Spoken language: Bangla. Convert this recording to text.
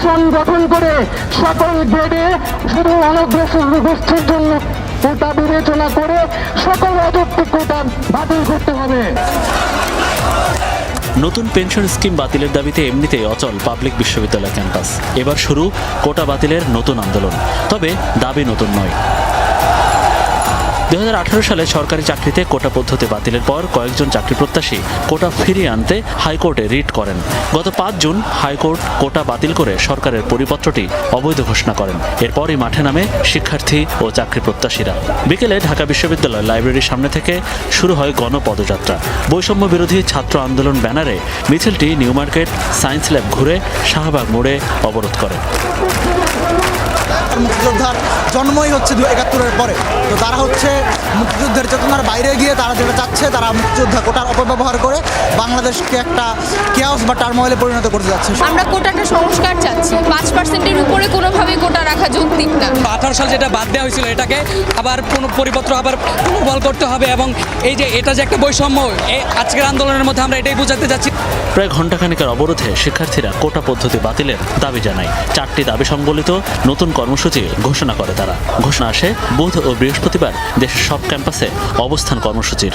কমিশন গঠন করে সকল গ্রেডে শুধু অনগ্রসর গোষ্ঠীর জন্য কোটা বিবেচনা করে সকল অযৌক্তিক কোটা বাতিল করতে হবে। নতুন পেনশন স্কিম বাতিলের দাবিতে এমনিতেই অচল পাবলিক বিশ্ববিদ্যালয় ক্যাম্পাস। এবার শুরু কোটা বাতিলের নতুন আন্দোলন। তবে দাবি নতুন নয়। দু হাজার আঠারো সালে সরকারি চাকরিতে কোটা পদ্ধতি বাতিলের পর কয়েকজন চাকরি প্রত্যাশী কোটা ফিরিয়ে আনতে হাইকোর্টে রিট করেন। গত পাঁচ জুন হাইকোর্ট কোটা বাতিল করে সরকারের পরিপত্রটি অবৈধ ঘোষণা করেন। এরপরই মাঠে নামে শিক্ষার্থী ও চাকরি প্রত্যাশীরা। বিকেলে ঢাকা বিশ্ববিদ্যালয় লাইব্রেরির সামনে থেকে শুরু হয় গণপদযাত্রা। বৈষম্য বিরোধী ছাত্র আন্দোলন ব্যানারে মিছিলটি নিউ মার্কেট, সায়েন্স ল্যাব ঘুরে শাহবাগ মোড়ে অবরোধ করে। মুক্তিযোদ্ধার জন্মই হচ্ছে দু একাত্তরের পরে। তো তারা হচ্ছে মুক্তিযুদ্ধের চেতনার বাইরে গিয়ে তারা যেটা চাচ্ছে, তারা মুক্তিযোদ্ধা কোটার অপব্যবহার করে বাংলাদেশকে একটা কেয়াস বা টার্মোয়েলে পরিণত করতে যাচ্ছে। আমরা কোটাটা সংস্কার চাচ্ছি আঠারো সাল যেটা বাদ দেওয়া হয়েছিল এটাকে আবার কোনো পরিপত্র আবার বল করতে হবে এবং এই যে এটা যে একটা বৈষম্য এই আজকের আন্দোলনের মধ্যে আমরা এটাই বোঝাতে যাচ্ছি। প্রায় ঘণ্টাখানেকের অবরোধে শিক্ষার্থীরা কোটা পদ্ধতি বাতিলের দাবি জানায়। চারটি দাবি সম্বলিত নতুন কর্মসূচি ঘোষণা করে তারা। ঘোষণা আসে, বুধ ও বৃহস্পতিবার দেশের সব ক্যাম্পাসে অবস্থান কর্মসূচির।